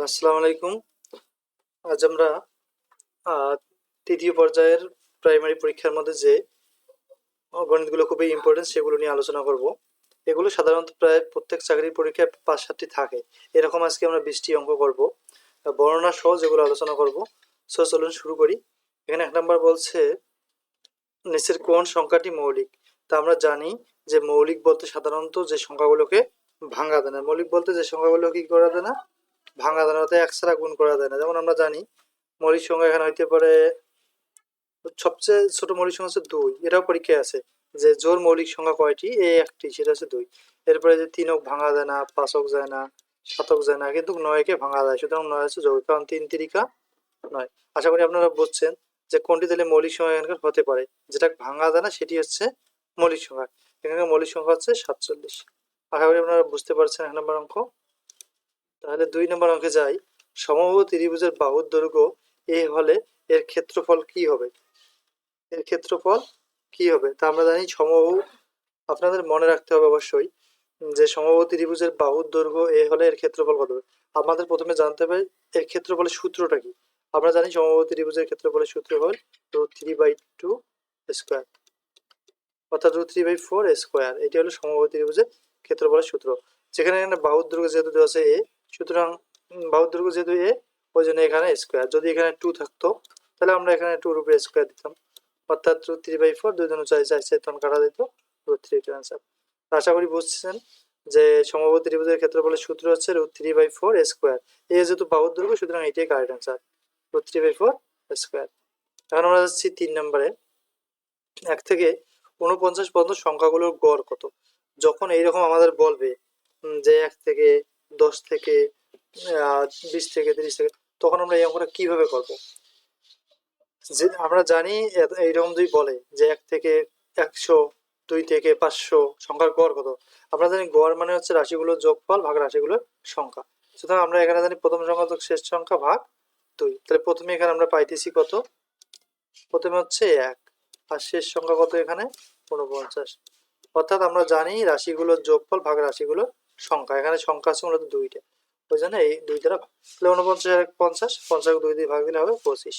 আসসালামু আলাইকুম। আজ আমরা তৃতীয় পর্যায়ের প্রাইমারি পরীক্ষার মধ্যে যে গণিতগুলো খুবই ইম্পর্টেন্ট সেগুলো নিয়ে আলোচনা করব। এগুলো সাধারণত প্রায় প্রত্যেক চাকরির পরীক্ষায় পাঁচ সাতটি থাকে। এরকম আজকে আমরা বিশটি অঙ্ক করব। বর্ণনা সহ যেগুলো আলোচনা করব। সো চলুন শুরু করি। এখানে এক নম্বর বলছে, নিচের কোন সংখ্যাটি মৌলিক? তা আমরা জানি যে মৌলিক বলতে সাধারণত যে সংখ্যাগুলোকে ভাঙা দেয় না। মৌলিক বলতে যে সংখ্যাগুলো কি করা দেয় না? ভাঙা দেয় না অর্থাৎ এক ছাড়া গুণ করা যায় না। যেমন আমরা জানি মৌলিক সংখ্যা এখানে হইতে পারে, সবচেয়ে ছোট মৌলিক সংখ্যা হচ্ছে দুই। এটাও পরীক্ষায় আছে যে জোর মৌলিক সংখ্যা কয়টি? এ একটি, সেটা হচ্ছে দুই। এরপরে যে তিনক ভাঙা যায় না পাঁচ পাঁচক যায় না, সাতক যায় না, কিন্তু নয়কে ভাঙা যায়। সুতরাং নয় হচ্ছে যৌগিক, কারণ তিন তিরিকা নয়। আশা করি আপনারা বুঝছেন যে কোনটি তাহলে মৌলিক সংখ্যা এখানকার হতে পারে। যেটা ভাঙা যায় না, সেটি হচ্ছে মৌলিক সংখ্যা। এখানকার মৌলিক সংখ্যা হচ্ছে সাতচল্লিশ। আশা করি আপনারা বুঝতে পারছেন এক নম্বর অঙ্ক। তাহলে দুই নম্বর অঙ্কে যাই। সমবাহু ত্রিভুজের বাহুর দৈর্ঘ্য এ হলে এর ক্ষেত্রফল কি হবে? এর ক্ষেত্রফল কি হবে? তা আমরা জানি সমবাহু আপনাদের মনে রাখতে হবে অবশ্যই যে সমবাহু ত্রিভুজের বাহুর দৈর্ঘ্য এ হলে এর ক্ষেত্রফল কত হবে? আমাদের প্রথমে জানতে হবে এর ক্ষেত্রফলের সূত্রটা কি? আমরা জানি সমবাহু ত্রিভুজের ক্ষেত্রফলের সূত্র হল root three by two square, অর্থাৎ root three by four square. এটি হলো সমবাহু ত্রিভুজের ক্ষেত্রফলের সূত্র। যেখানে এখানে বাহুর দৈর্ঘ্য যেহেতু দেওয়া আছে এ সুতরাং বাহুর দৈর্ঘ্য যেহেতু এ, ওই জন্য এখানে স্কোয়ার যদি এখানে টু থাকতো, তাহলে আমরা এখানে টু রুপে স্কোয়ার দিতাম। অর্থাৎ রুট থ্রি বাই ফোর দুই জন্য চাই চাই তখন কাটা দিত রুট থ্রি অ্যান্সার আশা করি বুঝছেন যে সমবাহু ত্রিভুজের ক্ষেত্রফলের সূত্র হচ্ছে root three by four square a যেহেতু বাহুর সুতরাং এটাই correct answer root three by four square এখন আমরা যাচ্ছি তিন নম্বরে। এক থেকে উনপঞ্চাশ পর্যন্ত সংখ্যাগুলোর গড় কত? যখন এইরকম আমাদের বলবে যে এক থেকে দশ থেকে বিশ থেকে তিরিশ থেকে, তখন আমরা এই অঙ্কটা কীভাবে করব? যে আমরা জানি এইরকম যদি বলে যে এক থেকে একশো, দুই থেকে পাঁচশো সংখ্যার গড় কত? আমরা জানি গড় মানে হচ্ছে রাশিগুলোর যোগফল, ভাগ রাশিগুলোর সংখ্যা। সুতরাং আমরা এখানে জানি প্রথম সংখ্যা যোগ শেষ সংখ্যা, ভাগ দুই। তাহলে প্রথমে এখানে আমরা পাইতেছি কত? প্রথমে হচ্ছে এক, আর শেষ সংখ্যা কত এখানে? উনপঞ্চাশ। অর্থাৎ আমরা জানি রাশিগুলোর যোগফল, ভাগ রাশিগুলোর সংখ্যা। এখানে সংখ্যা আছে মূলত দুইটা। ওই জন্য এই দুই দ্বারা তাহলে উনপঞ্চাশ আর পঞ্চাশ পঞ্চাশ দুই দিয়ে ভাগ দিলে হবে পঁচিশ।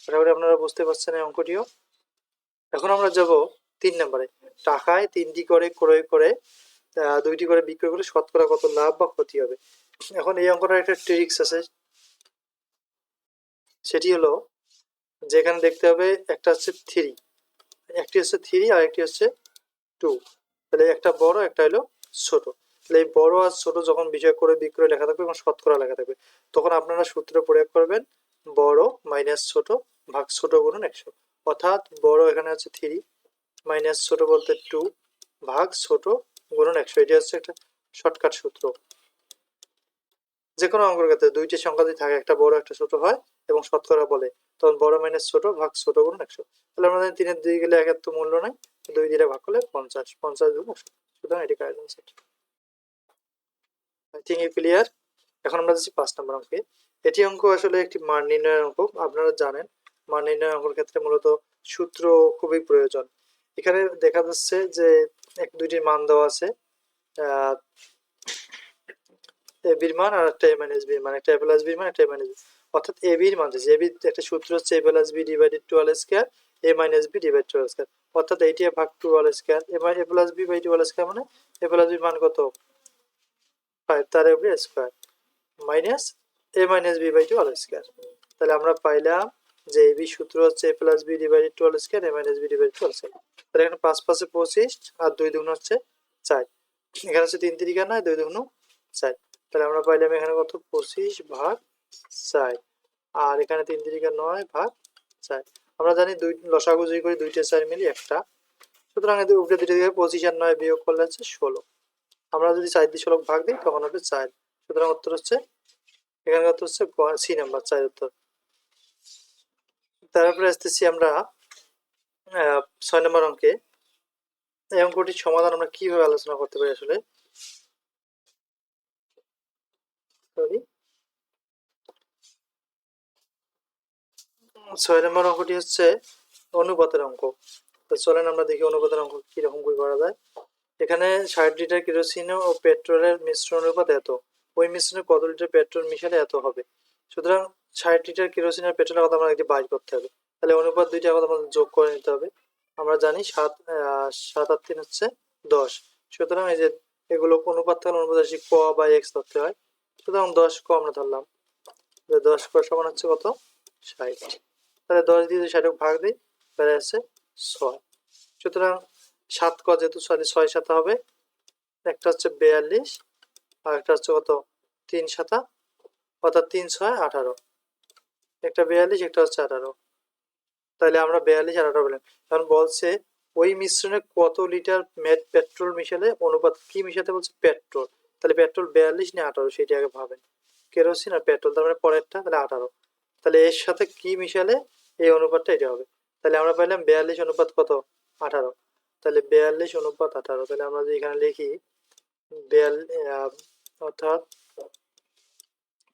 আশা আপনারা বুঝতে পারছেন এই অঙ্কটিও। এখন আমরা যাব তিন নম্বরে। টাকায় তিনটি করে ক্রয় করে দুইটি করে বিক্রয় করে শতকরা কত লাভ বা ক্ষতি হবে? এখন এই অঙ্কটার একটা ট্রিক্স আছে। সেটি হলো যেখানে দেখতে হবে একটা হচ্ছে থ্রি। একটি হচ্ছে থ্রি আর একটি হচ্ছে টু। তাহলে একটা বড়, একটা হলো ছোট। তাহলে বড় আর ছোট যখন বিষয় করে বিক্রয় লেখা থাকবে এবং শতকরা লেখা থাকবে, তখন আপনারা সূত্র প্রয়োগ করবেন বড় মাইনাস ছোট ভাগ ছোট গুণন একশো। অর্থাৎ বড় এখানে হচ্ছে থ্রি মাইনাস ছোট বলতে টু ভাগ ছোট গুণন একশো। এটি হচ্ছে একটা শর্টকাট সূত্র। যে কোনো অঙ্কের ক্ষেত্রে দুইটি সংখ্যা যদি থাকে, একটা বড়, একটা ছোট হয় এবং শতকরা বলে, তখন বড় মাইনাস ছোট, ভাগ ছোট গুণন একশো। তাহলে আমরা জানি তিনের দুই গেলে একের তো মূল্য নাই, দুই দিয়ে ভাগ করলে পঞ্চাশ পঞ্চাশ গুণ একশো। সুতরাং এটি কারেক্ট আই থিঙ্ক ক্লিয়ার এখন আমরা যাচ্ছি পাঁচ নম্বর অঙ্কে। এটি অঙ্ক আসলে একটি মান নির্ণয়ের অঙ্ক। আপনারা জানেন, মান নির্ণয় অঙ্কের ক্ষেত্রে মূলত সূত্র খুবই প্রয়োজন। এখানে দেখা যাচ্ছে যে এক, দুইটি মান দেওয়া আছে। আহ এ বির মান আর একটা এ মাইনাস বির মান। একটা এ প্লাস বির মান, একটা এ মাইনাস বি অর্থাৎ এ বির মান যে বি একটা সূত্র হচ্ছে A plus B divided two all square A minus B divide two all square অর্থাৎ এইটি ভাগ two all square A A plus B by two all square মানে এ প্লাস বি মান কত? ফাইভ তার উপরে square minus A minus B by two all square তাহলে আমরা পাইলাম যে এ বি সূত্র হচ্ছে A plus B divided two all square A minus B divide two all square তাহলে এখানে পাঁচ পাঁচে পঁচিশ আর দুই দুগুণ হচ্ছে চার। এখানে হচ্ছে তিন তিরিকা নয়, দুই দুগুণ চার। তাহলে আমরা পাইলাম এখানে কত? পঁচিশ ভাগ চার। আর এখানে তিন তিরিকা নয় ভাগ চার। আমরা জানি দুই লসাগু যদি করি দুইটা চার মিলি একটা। সুতরাং উপরে দুটো দিকে পঁচিশ আর নয় বিয়োগ করলে হচ্ছে ষোলো। আমরা যদি চার দিয়ে ষোলো ভাগ দিই, তখন হবে চার। সুতরাং উত্তর হচ্ছে, এখানে উত্তর হচ্ছে সি নাম্বার চার উত্তর। তারপরে আসতেছি আমরা ছয় নম্বর অঙ্কে। এই অঙ্কটির সমাধান আমরা কীভাবে আলোচনা করতে পারি আসলে? সরি ছয় নম্বর অঙ্কটি হচ্ছে অনুপাতের অঙ্ক। তো চলেন আমরা দেখি অনুপাতের অঙ্ক কীরকম করে করা যায়। এখানে ষাট লিটার কেরোসিন ও পেট্রোলের মিশ্রণ অনুপাত এত। ওই মিশ্রণে কত লিটার পেট্রোল মিশালে এত হবে? সুতরাং ষাট লিটার কেরোসিন আর পেট্রোলের কথা আমাদেরকে বাইর করতে হবে। তাহলে অনুপাত দুইটা কথা আমাদের যোগ করে নিতে হবে। আমরা জানি সাত সাত আর তিন হচ্ছে দশ। সুতরাং এই যে এগুলো অনুপাত থাকলে অনুপাত রাশি ক বা এক্স ধরতে হয়। সুতরাং দশ ক আমরা ধরলাম। দশ ক সমান হচ্ছে কত? ষাট। তাহলে দশ দিয়ে ষাট ভাগ দিই, তাহলে আছে ছয়। সুতরাং সাত ক যেহেতু ছয় ছয় সাতা হবে। একটা হচ্ছে বিয়াল্লিশ, আর একটা হচ্ছে কত? তিন সাতা। অর্থাৎ তিন, ছয়, আঠারো। একটা বিয়াল্লিশ, একটা হচ্ছে আঠারো। তাহলে আমরা বিয়াল্লিশ আর আঠারো বললাম কারণ বলছে, ওই মিশ্রণে কত লিটার পেট্রোল মিশালে অনুপাত কি মিশাতে বলছে? পেট্রোল। তাহলে পেট্রোল বিয়াল্লিশ না আঠারো, সেটি আগে ভাবেন। কেরোসিন আর পেট্রোল, তার মানে পরেরটা, তাহলে আঠারো। তাহলে এর সাথে কি মিশালে এই অনুপাতটা এটা হবে। তাহলে আমরা পাইলাম বিয়াল্লিশ অনুপাত কত? আঠারো। তাহলে বিয়াল্লিশ অনুপাত আঠারো, তাহলে আমরা যদি এখানে লিখি অর্থাৎ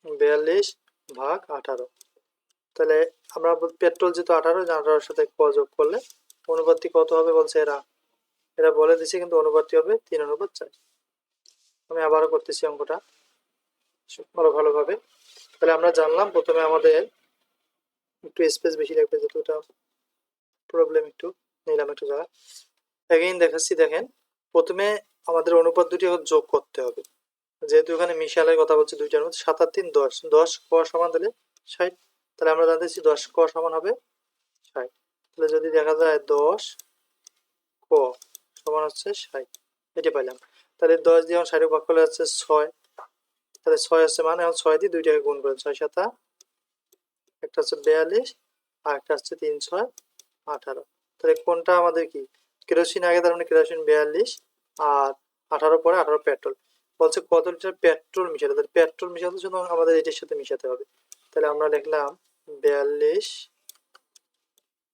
বিয়াল্লিশ ভাগ আঠারো, তাহলে আমরা পেট্রোল যেহেতু আঠারো আঠারোর সাথে যোগ করলে অনুপাতটি কত হবে বলছে এরা এরা বলে দিছে কিন্তু অনুপাতটি হবে তিন অনুপাত চার, আমি আবারও করতেছি অঙ্কটা ভালো, ভালোভাবে, তাহলে আমরা জানলাম প্রথমে আমাদের একটু স্পেস বেশি লাগবে যেহেতু এটা প্রবলেম একটু, নিলাম একটু জায়গা এগেইন দেখাচ্ছি, দেখেন। প্রথমে আমাদের অনুপাত দুটি যোগ করতে হবে। যেহেতু এখানে মিশালের কথা বলছি দুইটার মধ্যে সাত আর তিন, দশ। দশ ক সমান তাহলে ষাট। তাহলে আমরা জানতেছি দশ ক সমান হবে ষাট। তাহলে যদি দেখা যায় দশ ক সমান হচ্ছে ষাট, এটি পাইলাম। তাহলে দশ দিয়ে এখন ষাট ভাগ করলে হচ্ছে ছয়। তাহলে ছয় হচ্ছে মানে এখন ছয় দিয়ে দুইটাকে গুণ করেন ছয় সাতা একটা হচ্ছে বিয়াল্লিশ আর একটা হচ্ছে তিন ছয় আঠারো। তাহলে কোনটা আমাদের কি? কেরোসিন, আগে তার মানে কেরোসিন বিয়াল্লিশ আর আঠারো পরে আঠারো পেট্রোল। বলছে কত লিটার পেট্রোল মিশাতে? তাহলে পেট্রোল মিশাতে শুধু আমাদের এটির সাথে মিশাতে হবে। তাহলে আমরা লিখলাম বিয়াল্লিশ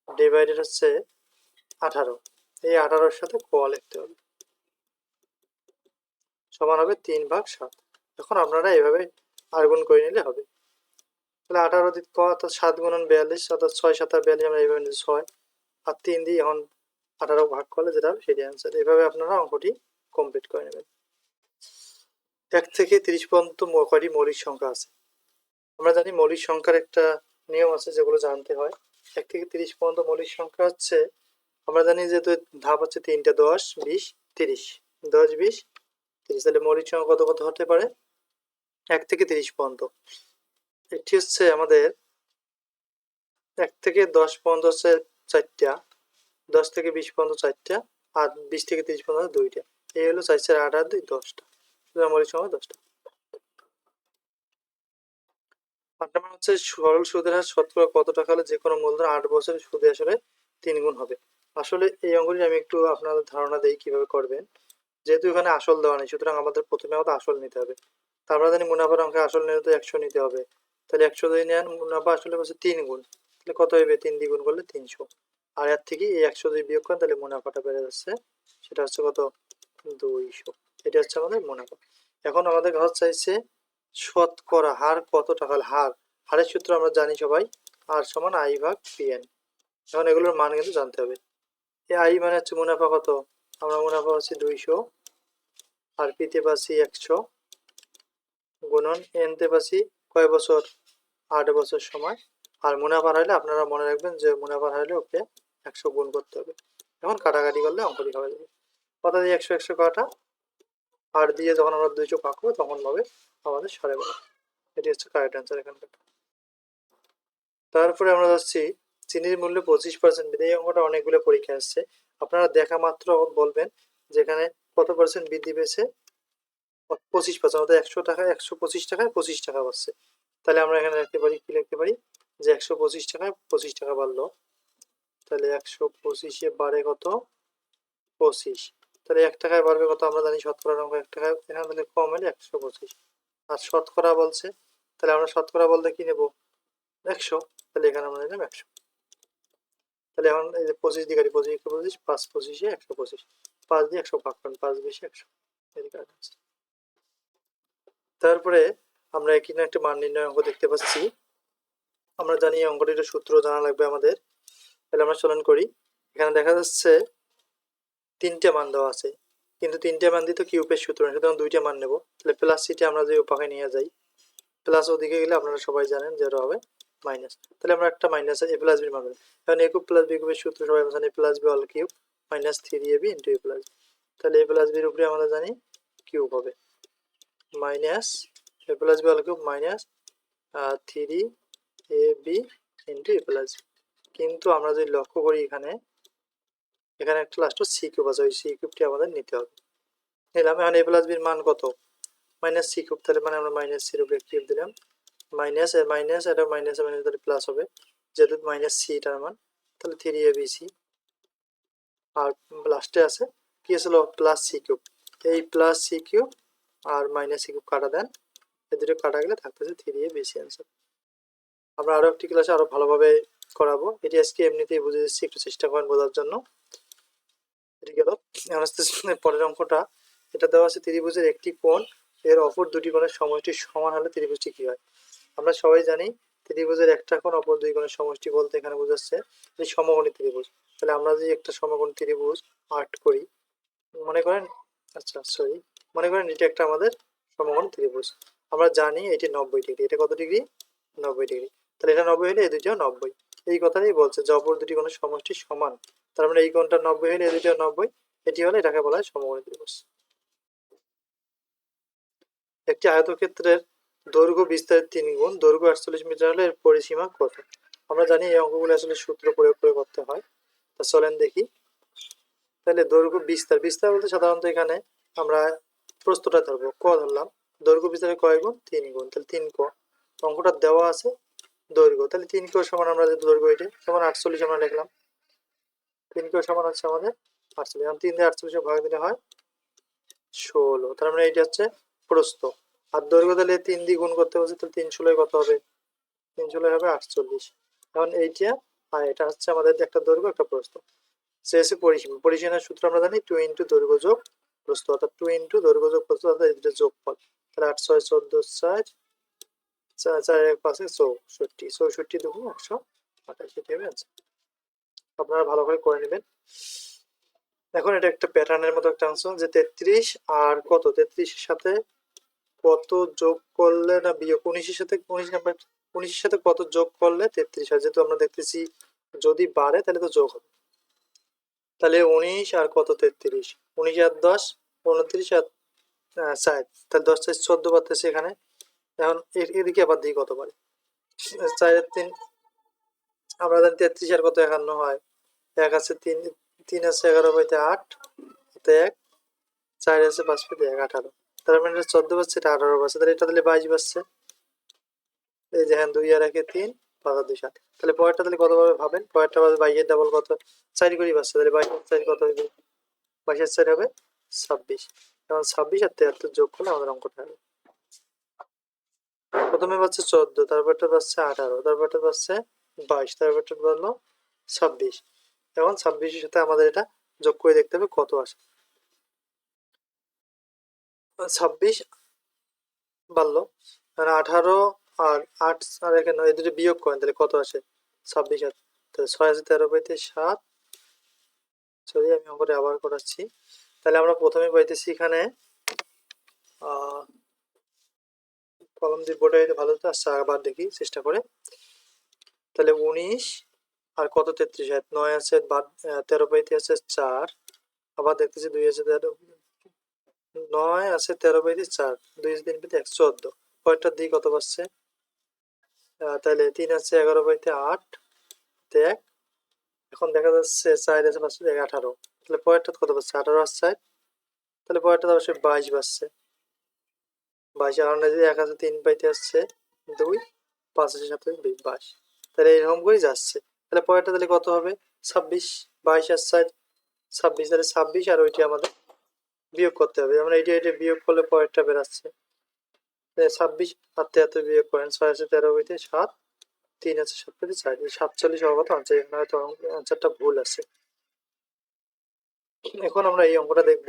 ডিভাইডেড হচ্ছে আঠারো। এই আঠারোর সাথে ক লিখতে হবে? সমান হবে তিন ভাগ সাত। এখন আপনারা এভাবে আর গুণ করে নিলে হবে। তাহলে আঠারো দিক ক, অর্থাৎ সাত গুণন বিয়াল্লিশ, অর্থাৎ ছয় সাত বিয়াল্লিশ, আমরা এইভাবে ছয়। আর তিন দিয়ে এখন আঠারো ভাগ করলে যেটা সেটি অ্যান্সার এভাবে আপনারা অঙ্কটি কমপ্লিট করে নেবেন। এক থেকে তিরিশ পর্যন্ত কয়টি মৌলিক সংখ্যা আছে? আমরা জানি মৌলিক সংখ্যার একটা নিয়ম আছে যেগুলো জানতে হয়। এক থেকে তিরিশ পর্যন্ত মৌলিক সংখ্যা হচ্ছে, আমরা জানি যে ধাপ হচ্ছে তিনটা, দশ, বিশ, তিরিশ। দশ, বিশ, তিরিশ। তাহলে মৌলিক সংখ্যা কত কত হতে পারে? এক থেকে তিরিশ পর্যন্ত। এটি হচ্ছে আমাদের, এক থেকে দশ পর্যন্ত হচ্ছে চারটা। দশ থেকে বিশ পর্যন্ত চারটা আর বিশ থেকে তিরিশ পর্যন্ত দুইটা। এই হলো চার চার আট আর দুই দশটা। মৌলিক সংখ্যা দশটা। আট নম্বর হচ্ছে সরল সুদের হার শতকরা কত টাকা হলে যে কোনো মূলধন আট বছরের সুদে আসলে তিন গুণ হবে। আসলে এই অঙ্কটি আমি একটু আপনাদের ধারণা দেই কীভাবে করবেন। যেহেতু এখানে আসল দেওয়া নেই, সুতরাং আমাদের প্রথমে আমাদের আসল নিতে হবে। তা আমরা জানি মুনাফার অঙ্কে আসল নিলে তো একশো নিতে হবে। তাহলে একশো যদি নেন, মুনাফা আসলে হচ্ছে তিন গুণ। তাহলে কত হবে তিন দ্বিগুণ করলে তিনশো। আর এর থেকে এই একশো যদি বিয়োগ করেন, তাহলে মুনাফাটা বেড়ে যাচ্ছে। সেটা হচ্ছে কত? দুইশো। এটা হচ্ছে আমাদের মুনাফা। এখন আমাদের ঘর চাইছে শতকরা হার কত টাকা হার? হারের সূত্র আমরা জানি সবাই। আর সমান আই ভাগ পিএন। এখন এগুলোর মান কিন্তু জানতে হবে। এই আই মানে হচ্ছে মুনাফা কত? আমরা মুনাফা হচ্ছে দুইশো। আর পিতে পাচ্ছি একশো। গুণন এনতে পাচ্ছি কয় বছর? আট বছর সময়। আর মুনাফার হলে আপনারা মনে রাখবেন যে মুনাফার হলে ওকে একশো গুণ করতে হবে। এখন কাটাকাটি করলে অঙ্কটি হয়ে যাবে। কত দিয়ে একশো একশো কাটা। আর দিয়ে যখন আমরা দুইশো করব, তখন হবে আমাদের সাড়ে বারো। এটি হচ্ছে কারেক্ট অ্যান্সার এখানকার। তারপরে আমরা যাচ্ছি, চিনির মূল্য পঁচিশ পার্সেন্ট বৃদ্ধি এই অঙ্কটা অনেকগুলো পরীক্ষা আসছে। আপনারা দেখা মাত্র বলবেন যেখানে কত পার্সেন্ট বৃদ্ধি পেয়েছে? পঁচিশ পার্সেন্ট অর্থাৎ একশো টাকা, একশো পঁচিশ টাকায় পঁচিশ টাকা বাড়ছে। তাহলে আমরা এখানে লিখতে পারি, কি লিখতে পারি? যে একশো পঁচিশ টাকায় পঁচিশ টাকা বাড়লো। তাহলে একশো পঁচিশে বাড়ে কত? পঁচিশ। তাহলে এক টাকায় বাড়বে কত? আমরা জানি শতকরা অঙ্ক এক টাকায় এখানে তাহলে কম হলে একশো পঁচিশ। আর শতকরা বলছে, তাহলে আমরা শতকরা বলতে কি নেব? একশো। তাহলে এখানে আমরা নিলাম একশো। তাহলে এখন এই যে পঁচিশ দিকে পঁচিশ একশো পঁচিশ, পাঁচ পঁচিশে একশো পঁচিশ। পাঁচ দিয়ে একশো ভাগ করেন, পাঁচ বেশি একশো। তারপরে আমরা এখানে একটা মান নির্ণয় অঙ্ক দেখতে পাচ্ছি। আমরা জানি অঙ্কটির সূত্র জানা লাগবে আমাদের। তাহলে আমরা চলন করি। এখানে দেখা যাচ্ছে তিনটে মান দেওয়া আছে। কিন্তু তিনটে মান দিতে কিউবের সূত্র? সুতরাং দুইটা মান নেব। তাহলে প্লাস সিটি আমরা যে উপাকে নিয়ে যাই প্লাস ওদিকে গেলে আপনারা সবাই জানেন যে ওটা হবে মাইনাস তাহলে আমরা একটা মাইনাস এ প্লাস বি মান। কারণ এ কিউব প্লাস বি কিউবের সূত্র সবাই জানেন plus B all cube minus three A B into A plus তাহলে এ প্লাস বির উপরে আমরা জানি কিউব হবে। Minus A plus B all cube minus three A B into A plus কিন্তু আমরা যদি লক্ষ্য করি এখানে এখানে একটা লাস্ট সি কিউব আছে, ওই সি কিউবটি আমাদের নিতে হবে। নিলাম, এখন এ প্লাস বির মান কত? মাইনাস সি কিউব তাহলে মানে আমরা মাইনাস সির উপরে কিউব দিলাম। মাইনাস এর মাইনাস এটা মাইনাস মাইনাস তাহলে প্লাস হবে। যেহেতু মাইনাস সি টার মান, তাহলে থ্রি এ বি সি আর লাস্টে আছে, কি ছিল প্লাস সি কিউব এই প্লাস সি কিউব আর মাইনাস সি কিউব কাটা দেন। এ দুটো কাটা গেলে থাকতেছে থ্রি এ বেশি অ্যান্সার আমরা আরও একটি ক্লাসে আরও ভালোভাবে করাবো। এটি আজকে এমনিতেই বুঝে দিচ্ছি, একটু চেষ্টা করেন বোঝার জন্য। এটি গেল। পরের অঙ্কটা। এটা দেওয়া আছে ত্রিভুজের একটি কোণ। এর অপর দুটি কোণের সমষ্টি সমান হলে ত্রিভুজটি কি হয়? আমরা সবাই জানি ত্রিভুজের একটা কোণ, অপর দুই কোণের সমষ্টি বলতে এখানে বোঝাচ্ছে এই সমকোণী ত্রিভুজ। তাহলে আমরা যদি একটা সমকোণী ত্রিভুজ আর্ট করি, মনে করেন? আচ্ছা সরি মনে করেন এটা একটা আমাদের সমকোণ ত্রিভুজ। আমরা জানি এটি নব্বই ডিগ্রি। এটা কত ডিগ্রি? নব্বই ডিগ্রি। তাহলে এটা নব্বই হলে এই দুটিও নব্বই। এই কথাটাই বলছে যে অপর দুটি কোণের সমষ্টি সমান। তার মানে এই কোণটা নব্বই হলে, এই দুটিও নব্বই, এটি হলে এটাকে বলা হয় সমকোণী ত্রিভুজ একটি আয়তক্ষেত্রের দৈর্ঘ্য বিস্তারের তিন গুণ, দৈর্ঘ্য আটচল্লিশ মিটার হলে এর পরিসীমা কত? আমরা জানি এই অঙ্কগুলো আসলে সূত্র প্রয়োগ করে করতে হয়। তা চলেন দেখি। তাহলে দৈর্ঘ্য বিস্তার বিস্তার বলতে সাধারণত এখানে আমরা প্রস্তটা ধরবো। ক ধরলাম? দৈর্ঘ্য বিস্তারে কয় গুণ? তিন গুণ। তাহলে তিন ক। অঙ্কটা দেওয়া আছে। দৈর্ঘ্য। তাহলে তিন ক সমান আমরা দৈর্ঘ্য এটি, সমান আটচল্লিশ আমরা লিখলাম। তিন ক সমান হচ্ছে আমাদের আটচল্লিশ। তিন দিয়ে আটচল্লিশে ভাগ দিলে হয় ষোলো। তার মানে এইটা হচ্ছে প্রস্থ। আর দৈর্ঘ্য তাহলে তিন দিয়ে গুণ করতে বলছে, তাহলে তিন ষোলোয় কত হবে? তিন ষোলোয় হবে আটচল্লিশ। এখন এইটা, আর এটা হচ্ছে আমাদের একটা দৈর্ঘ্য, একটা প্রস্থ। শেষে পরিসীমা। পরিসীমার সূত্র আমরা জানি টু ইন্টু দৈর্ঘ্য যোগ প্রস্থ। অর্থাৎ টু ইন্টু দৈর্ঘ্য যোগ প্রস্থ, অর্থাৎ যোগফল। তাহলে আট ছয় চোদ্দ চার চার চার এক পাশে চৌষট্টি চৌষট্টি দুগুণ একশো answer। আপনারা ভালো করে করে নেবেন। এখন এটা একটা প্যাটার্নের মতো একটা অংশ যে তেত্রিশ আর কত? তেত্রিশের সাথে কত যোগ করলে না বিয়োগ? উনিশের সাথে, উনিশ নাম্বার, উনিশের সাথে কত যোগ করলে তেত্রিশ? হয় যেহেতু আমরা দেখতেছি যদি বাড়ে, তাহলে তো যোগ হবে। তাহলে উনিশ আর কত তেত্রিশ? উনিশ আর দশ, উনত্রিশ আর ষাট। তাহলে দশ চার চোদ্দ পারতেছে এখানে। এখন এদিকে আবার দিই কত পারে চারের তিন, আমরা জানি তেত্রিশ আর কত একান্ন হয়। এক আছে তিন তিন আছে এগারো পাইতে আট এক, চার আছে পাঁচ পাইতে এক, আঠারো। তার মানে এটা চোদ্দ পাচ্ছে এটা আঠারো পাচ্ছে তাহলে এটা তাহলে বাইশ পাচ্ছে এই দেখেন দুই আর একে তিন, পাঁচ দুই, সাত। তাহলে পরেরটা তাহলে কতভাবে ভাবেন? পরেরটা পাবে বাইশের ডাবল কত? চার করি পাচ্ছে তাহলে বাইশের চার কত হবে? বাইশের চার হবে ছাব্বিশ। এবং ছাব্বিশ আর তেহাত্তর যোগ করলে আমাদের অঙ্কটা হবে। প্রথমে পাচ্ছে চোদ্দ, তারপরটা পাচ্ছে আঠারো, তারপরটা পাচ্ছে বাইশ, তারপরটা বলল ছাব্বিশ। এখন ছাব্বিশের সাথে আমাদের এটা যোগ করে দেখতে হবে কত আসে। ছাব্বিশ বাড়লো মানে আঠারো আর আট আর এখানে এই দুটো বিয়োগ করেন, তাহলে কত আসে? ছাব্বিশ আর, তাহলে ছয় আছে তেরো পাইতে সাত। সরি, আমি অঙ্কটা আবার করাচ্ছি। তাহলে আমরা প্রথমে পাইতেছি এখানে কলম দিয়ে বোর্ডে ভালো হতো আচ্ছা আবার দেখি, চেষ্টা করে। তাহলে উনিশ, আর কত তেত্রিশ? হয় নয় আছে, বাদ তেরো পাইতে আছে চার। আবার দেখতেছি দুই আছে তেরো, নয় আছে তেরো পাইতে চার। দুই আছে তিন পাইতে এক, চোদ্দ। পরেরটার দিকে কত পাচ্ছে তাহলে তিন আছে এগারো পাইতে আট এক এখন দেখা যাচ্ছে চার আছে পাচ্ছে এক, আঠারো। তাহলে পরেরটা কত পাচ্ছে আঠারো চার। তাহলে পরেরটা অবশ্যই বাইশ পাচ্ছে বাইশ যদি এক আছে তিন পাইতে আসছে দুই পাঁচ আছে সাথে বাইশ। তাহলে এরকম করেই যাচ্ছে। তাহলে পরেরটা তাহলে কত হবে? ছাব্বিশ। বাইশ আর চার ছাব্বিশ তাহলে ছাব্বিশ আর ওইটি আমাদের বিয়োগ করতে হবে। আমরা এইটা এটা বিয়োগ করলে পরেরটা বেরাচ্ছে। ছাব্বিশ আর তেহাত্তর বিয়োগ করেন, ছয় আছে তেরো হইতে সাত, তিন আছে সাত পেতে চার। সাতচল্লিশ হওয়ার কথা আনসার এখানে হয়তো আনসারটা ভুল আছে। এখন আমরা এই অঙ্কটা দেখব।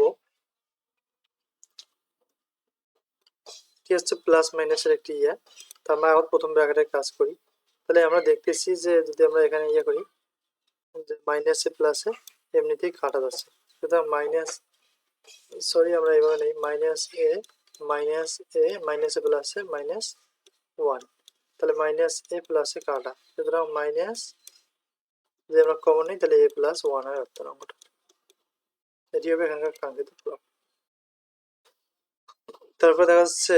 কি হচ্ছে প্লাস মাইনাসের একটি ইয়ে। তা আমরা এখন প্রথম ব্র্যাকেটের কাজ করি। তাহলে আমরা দেখতেছি যে যদি আমরা এখানে ইয়ে করি মাইনাসে প্লাসে এমনিতেই কাটা যাচ্ছে। সুতরাং মাইনাস সরি আমরা এভাবে নেই minus A minus A minus plus minus one তাহলে মাইনাস এ প্লাস কাটা। সুতরাং মাইনাস যদি আমরা কমন নিই, তাহলে এ প্লাস ওয়ান হয় অর্থের অঙ্কটা এটি হবে এখানকার কাঙ্ক্ষিত ফল তারপর দেখা যাচ্ছে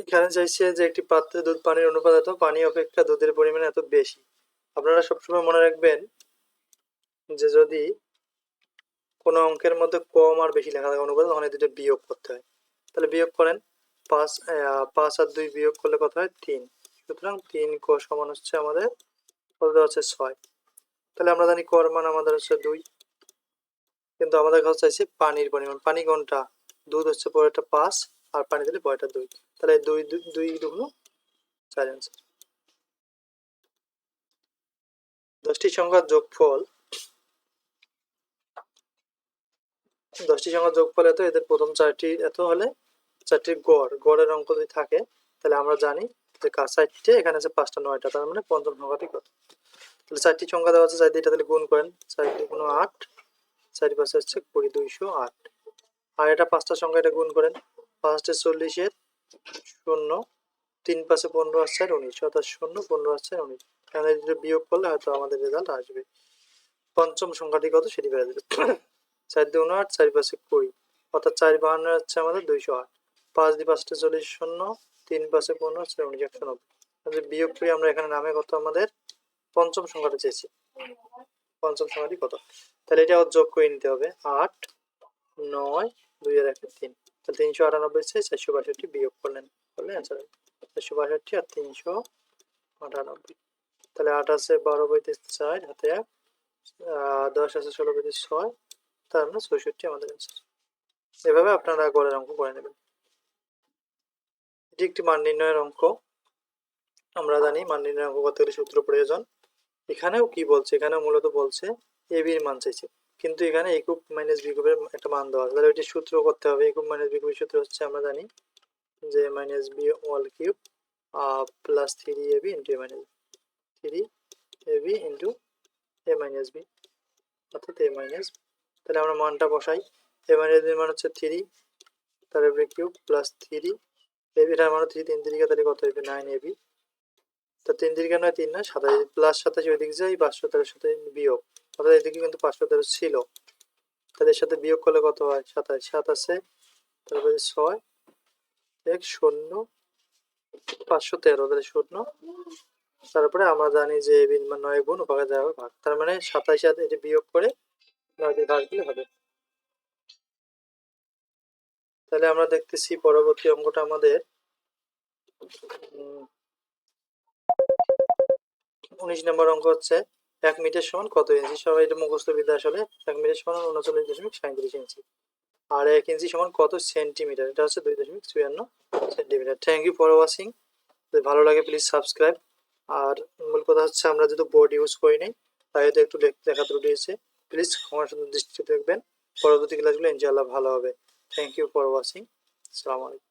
এখানে চাইছে যে একটি পাত্রে দুধ পানির অনুপাত এত, পানি অপেক্ষা দুধের পরিমাণ এত বেশি। আপনারা সবসময় মনে রাখবেন যে যদি কোনো অঙ্কের মধ্যে কম আর বেশি লেখা থাকে অনুপাত, তখন দুটো বিয়োগ করতে হয়। তাহলে বিয়োগ করেন, পাঁচ পাঁচ আর দুই বিয়োগ করলে কত হয়? তিন। সুতরাং তিন ক সমান হচ্ছে আমাদের, কত হচ্ছে? ছয়। তাহলে আমরা জানি কর মান আমাদের হচ্ছে দুই। কিন্তু আমাদের কাছে চাইছে পানির পরিমাণ। পানি কোনটা? দুধ হচ্ছে পরেরটা পাঁচ, আর পানি দিলে পরেরটা দুই। তাহলে দুই দুই দুগুণ চার অ্যান্সার দশটি সংখ্যার যোগফল, দশটি সংখ্যার যোগফল এত, এদের প্রথম চারটি এত হলে চারটির গড়। গড়ের অঙ্ক যদি থাকে, তাহলে আমরা জানি যে চারটে, এখানে আছে পাঁচটা, নয়টা, তার মানে পঞ্চম সংখ্যাটি কত? তাহলে চারটি সংখ্যা দেওয়া আছে, চার দিয়ে এটা তাহলে গুণ করেন। চারটি দুগুণ আট চারি পাশে হচ্ছে কুড়ি, দুইশো, আট। আর এটা পাঁচটা সংখ্যা এটা গুণ করেন। পাঁচটা চল্লিশের শূন্য, তিন পাশে পনেরো আসছে আর উনিশ। অর্থাৎ শূন্য, পনেরো আসছে আর উনিশ। এখানে যদি বিয়োগ করলে হয়তো আমাদের রেজাল্ট আসবে। পঞ্চম সংখ্যাটি কত? সেটি বেড়ে দেবে চার দুগুণ আট, চারি পাশে কুড়ি। অর্থাৎ চার বাহান্ন হচ্ছে আমাদের দুইশো আট। পাঁচ দিয়ে পাঁচটা চল্লিশ শূন্য, তিন পাশে পনেরো হচ্ছে উনিশ, একশো নব্বই। বিয়োগ করে আমরা এখানে নামে কত আমাদের? পঞ্চম সংখ্যাটা চেয়েছি। পঞ্চম সংখ্যাটি কত? তাহলে এটা যোগ করে নিতে হবে। আট, নয়, দুই আর একে তিন। তাহলে তিনশো আটানব্বই থেকে চারশো বাষট্টি বিয়োগ করলেন। করলে অ্যান্সার চারশো বাষট্টি আর তিনশো আটানব্বই। তাহলে আট আছে বারো বইতে চার, হাতে এক দশ আছে ষোলো বইতে ছয়, তার মানে চৌষট্টি আমাদের অ্যান্সার এভাবে আপনারা গড়ের অঙ্ক করে নেবেন। এটি একটি মান নির্ণয়ের অঙ্ক। আমরা জানি মান নির্ণয়ের অঙ্ক করতে গেলে সূত্র প্রয়োজন। এখানেও কি বলছে? এখানেও মূলত বলছে এ বির মান চাইছে। কিন্তু এখানে এ মাইনাস বি কিউবের একটা মান দেওয়া আছে। তাহলে ওইটি সূত্র করতে হবে। এ কিউব মাইনাস বি সূত্র হচ্ছে আমরা জানি যে minus B all cube plus three A B into A minus three A B into A minus B অর্থাৎ এ মাইনাস তাহলে আমরা মানটা বসাই। এ মাইনাস বি মান হচ্ছে থ্রি তারপরে কিউব প্লাস থ্রি এ বিটার মান থ্রি তিন তিরিকা, তাহলে কত হবে নাইন এ বি তা তিন তিরিকা নয়, তিন না সাতাশ প্লাস সাতাশ ওইদিকে যাই পাঁচশো তেরোর সাথে বিয়োগ অর্থাৎ এদিকে কিন্তু পাঁচশো তেরো ছিল। তাদের সাথে বিয়োগ করলে কত হয়? সাতাশ। সাত আছে। তারপরে ছয়। এক, শূন্য, পাঁচশো তেরো। তাহলে শূন্য। তারপরে আমরা জানি যে মান নয় গুণ ভাগে হবে ভাগ। তার মানে সাতাশ সাথে এটি বিয়োগ করে নয় ভাগ দিলে হবে। তাহলে আমরা দেখতেছি পরবর্তী অঙ্কটা আমাদের। উনিশ নম্বর অঙ্ক হচ্ছে এক মিটার সমান কত ইঞ্চি সবাই এটা মুখস্থ বিদ্যা আসলে এক মিটার সমান উনচল্লিশ দশমিক সাঁত্রিশ ইঞ্চি আর এক ইঞ্চি সমান কত সেন্টিমিটার এটা হচ্ছে দুই দশমিক চুয়ান্ন centimetre thank you for watching যদি ভালো লাগে প্লিজ সাবস্ক্রাইব আর মূল কথা হচ্ছে, আমরা যেহেতু বোর্ড ইউজ করি নাই, তাই হয়তো একটু লেখা ত্রুটি হয়েছে প্লিজ ক্ষমার সুন্দর দৃষ্টিতে দেখবেন। পরবর্তী ক্লাসগুলো ইনশাআল্লাহ ভালো হবে। থ্যাংক ইউ ফর ওয়াচিং আসসালামু আলাইকুম।